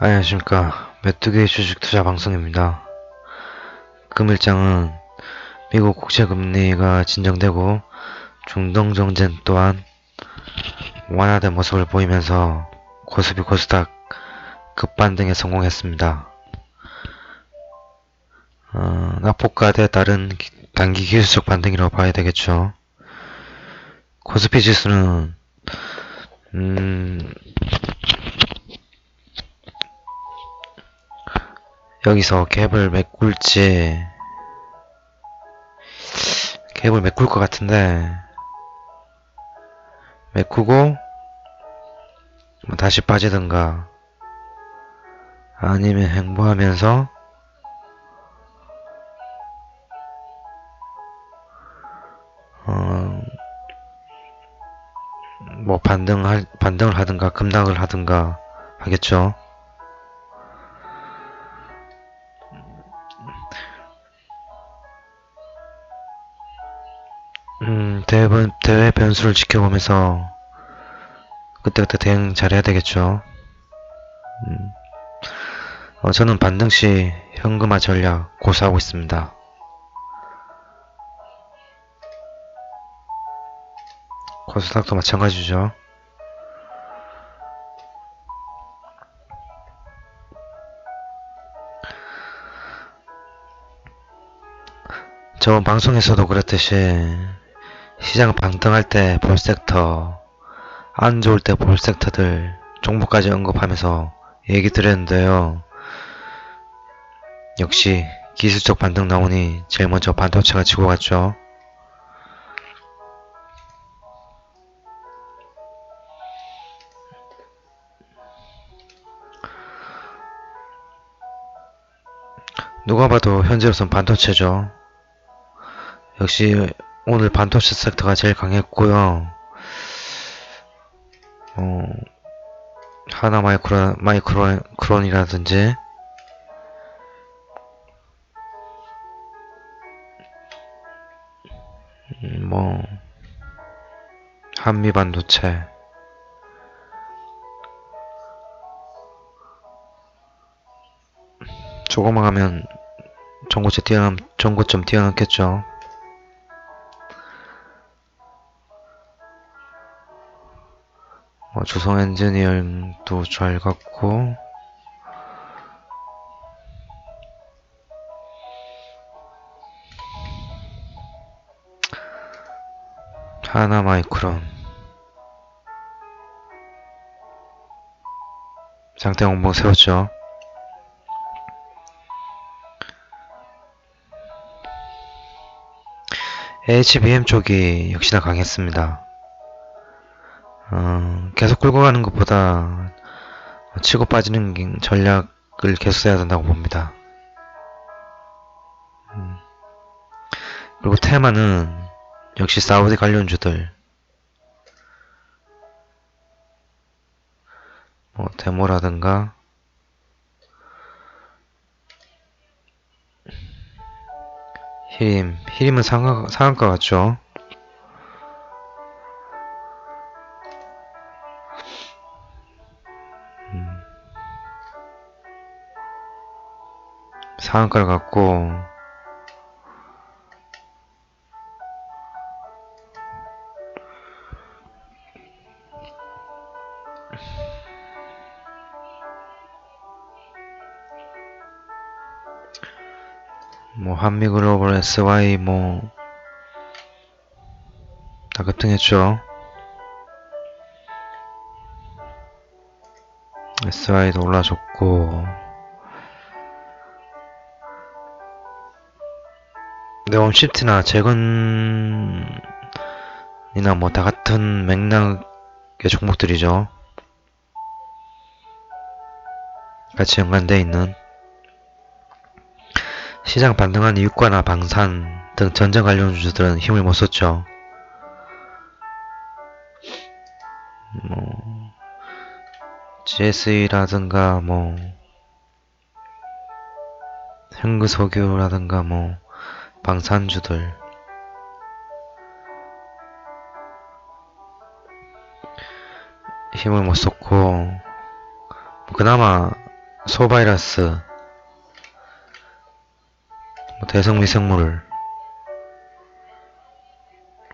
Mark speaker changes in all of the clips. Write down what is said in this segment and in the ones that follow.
Speaker 1: 안녕하십니까. 메뚜기 주식 투자 방송입니다. 금일장은 미국 국채 금리가 진정되고 중동 정전 또한 완화된 모습을 보이면서 코스피 코스닥 급반등에 성공했습니다. 어, 낙폭과에 따른 기- 단기 기술적 반등이라고 봐야 되겠죠. 코스피 지수는 음, 여기서 갭을 메꿀지 갭을 메꿀 것 같은데 메꾸고 뭐 다시 빠지든가 아니면 행보하면서 어, 뭐 반등할 반등을 하든가 급락을 하든가 하겠죠. 음, 대회, 변- 대회 변수를 지켜보면서 그때그때 대응 잘해야 되겠죠. 음, 어, 저는 반등 시 현금화 전략 고수하고 있습니다. 코스닥도 마찬가지죠. 저번 방송에서도 그랬듯이 시장 반등할 때 볼 섹터, 안 좋을 때 볼 섹터들 종목까지 언급하면서 얘기 드렸는데요. 역시 기술적 반등 나오니 제일 먼저 반도체가 지고 갔죠. 누가 봐도 현재로선 반도체죠. 역시 오늘 반도체 섹터가 제일 강했고요. 어, 하나 마이크로, 마이크론이라든지, 음, 뭐, 한미 반도체, 조금만 하면 전고체 뛰어넘, 전고점 뛰어넘겠죠. 조성 엔지니어링도 잘 갔고. 하나 마이크론. 상태 공봉 세웠죠? HBM 쪽이 역시나 강했습니다 어, 계속 끌고 가는 것보다 치고 빠지는 게- 전략을 계속 써야 된다고 봅니다. 음. 그리고 테마는 역시 사우디 관련주들 뭐 데모라든가 히림 히림은 상하, 상한가 같죠? 상한가를 갖고 뭐 한미 글로벌 SY 뭐 다 급등했죠. SY도 올라줬고 네온 시프트나 재건이나 뭐 다 같은 맥락의 종목들이죠. 같이 연관되어 있는 시장 반등한 유가나 방산 등 전쟁 관련 주들은 힘을 못 썼죠. 뭐 GSE라든가 뭐 현구석유라든가 뭐 방산주들 힘을 못 썼고 뭐 그나마 소바이러스, 뭐 대성미생물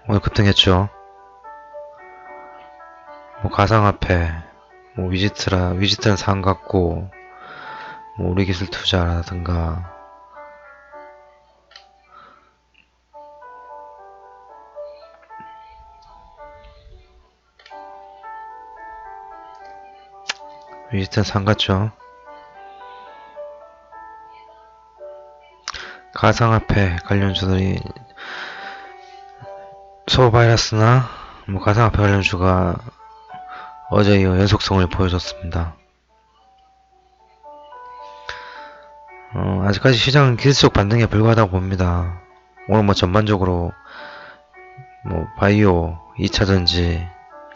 Speaker 1: 오늘 급등했죠. 뭐 가상화폐, 뭐 위지트라 위지트는 상 같고 뭐 우리 기술 투자라든가 위지트는 상 같죠. 가상화폐 관련주들이 소바이러스나 뭐 가상화폐 관련주가 어제 이어 연속성을 보여줬습니다. 어, 아직까지 시장은 기술적 반등에 불과하다고 봅니다. 오늘 뭐 전반적으로 뭐 바이오, 2차전지,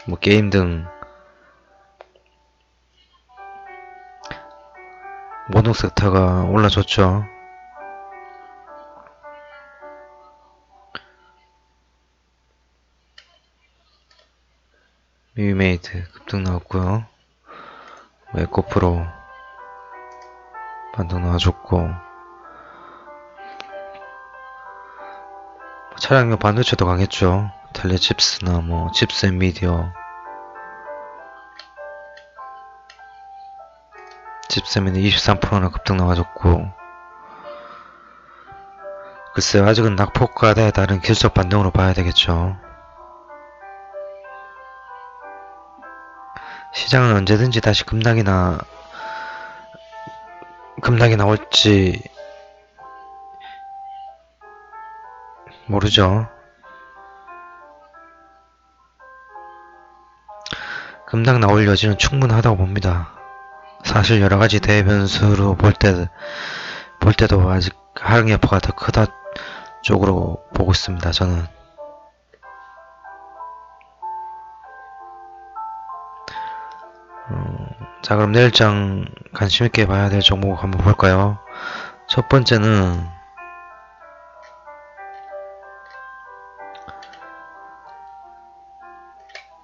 Speaker 1: 뭐 게임 등 모든 섹터가 올라줬죠. 미미메이트 급등 나왔고요. 뭐 에코프로 반등 나와줬고 차량용 반도체도 강했죠. 텔레칩스나 뭐 칩스 엔미디어 엔미디어 23%나 급등 나와줬고 글쎄요 아직은 낙폭과에 따른 기술적 반등으로 봐야 되겠죠. 시장은 언제든지 다시 급락이나 급락이 나올지 모르죠. 급락 나올 여지는 충분하다고 봅니다. 사실 여러 가지 대변수로 볼 때, 볼 때도 아직 하락 여파가 더 크다 쪽으로 보고 있습니다. 저는. 어, 자, 그럼 내일장 관심 있게 봐야 될 종목 한번 볼까요? 첫 번째는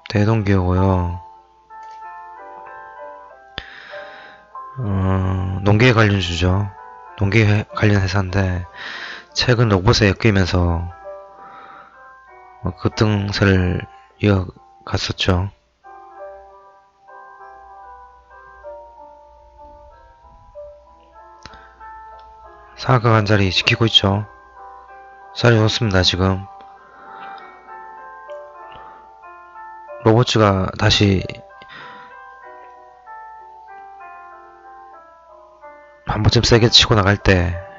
Speaker 1: 대동기호고요. 어, 농계 관련 주죠. 농계 관련 회사인데 최근 로봇에 엮이면서 어, 급등세를 이어갔었죠. 사각한 자리 지키고 있죠. 자리 좋습니다, 지금. 로봇츠가 다시 한 번쯤 세게 치고 나갈 때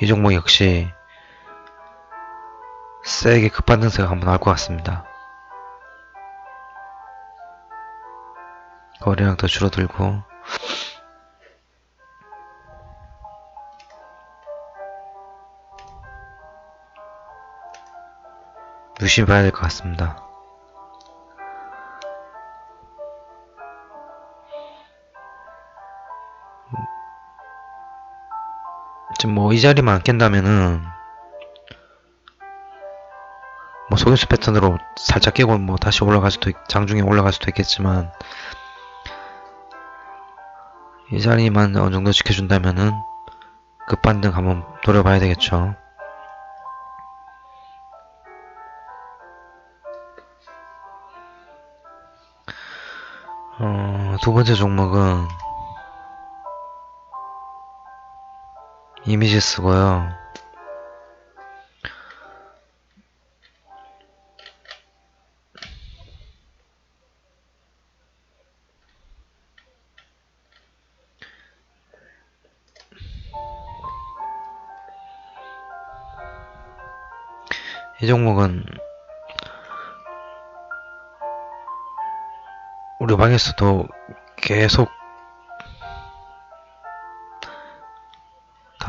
Speaker 1: 이 종목 역시 세게 급반등세가 한번 나올 것 같습니다. 거래량도 줄어들고 유심히 봐야 될 것 같습니다. 지금 뭐 이 자리만 안 깬다면은 뭐 속임수 패턴으로 살짝 깨고 뭐 다시 올라갈 수도 있, 장중에 올라갈 수도 있겠지만 이 자리만 어느 정도 지켜준다면은 급반등 한번 노려봐야 되겠죠. 어, 두 번째 종목은 이미지 쓰고요. 이 종목은 우리 방에서도 계속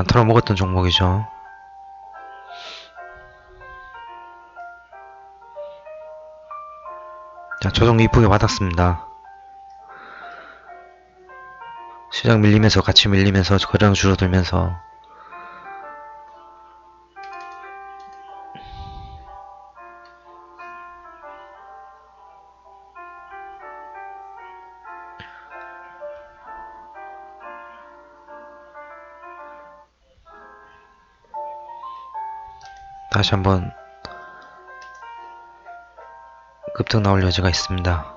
Speaker 1: 단타로 먹었던 종목이죠. 자, 조정 이쁘게 받았습니다. 시장 밀리면서 같이 밀리면서 거래량 줄어들면서 다시 한번 급등 나올 여지가 있습니다.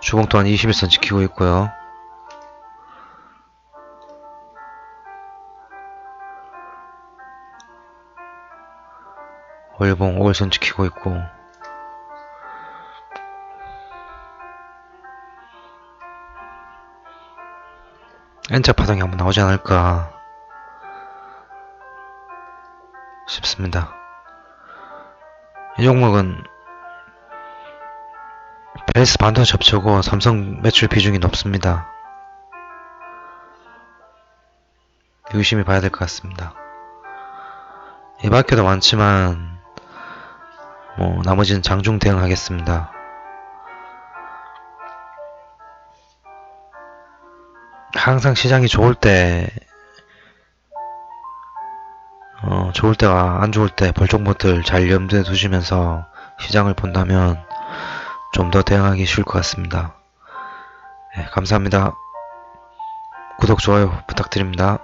Speaker 1: 주봉 또한 21선 지키고 있고요. 월봉 5일선 지키고 있고 N자 파동이 한번 나오지 않을까 싶습니다. 이 종목은 베이스 반도 접촉고 삼성 매출 비중이 높습니다. 유심히 봐야 될 것 같습니다. 이 밖에도 많지만 뭐 나머지는 장중 대응하겠습니다. 항상 시장이 좋을 때, 어, 좋을 때와 안 좋을 때 벌종목들 잘 염두에 두시면서 시장을 본다면 좀 더 대응하기 쉬울 것 같습니다. 네, 감사합니다. 구독, 좋아요 부탁드립니다.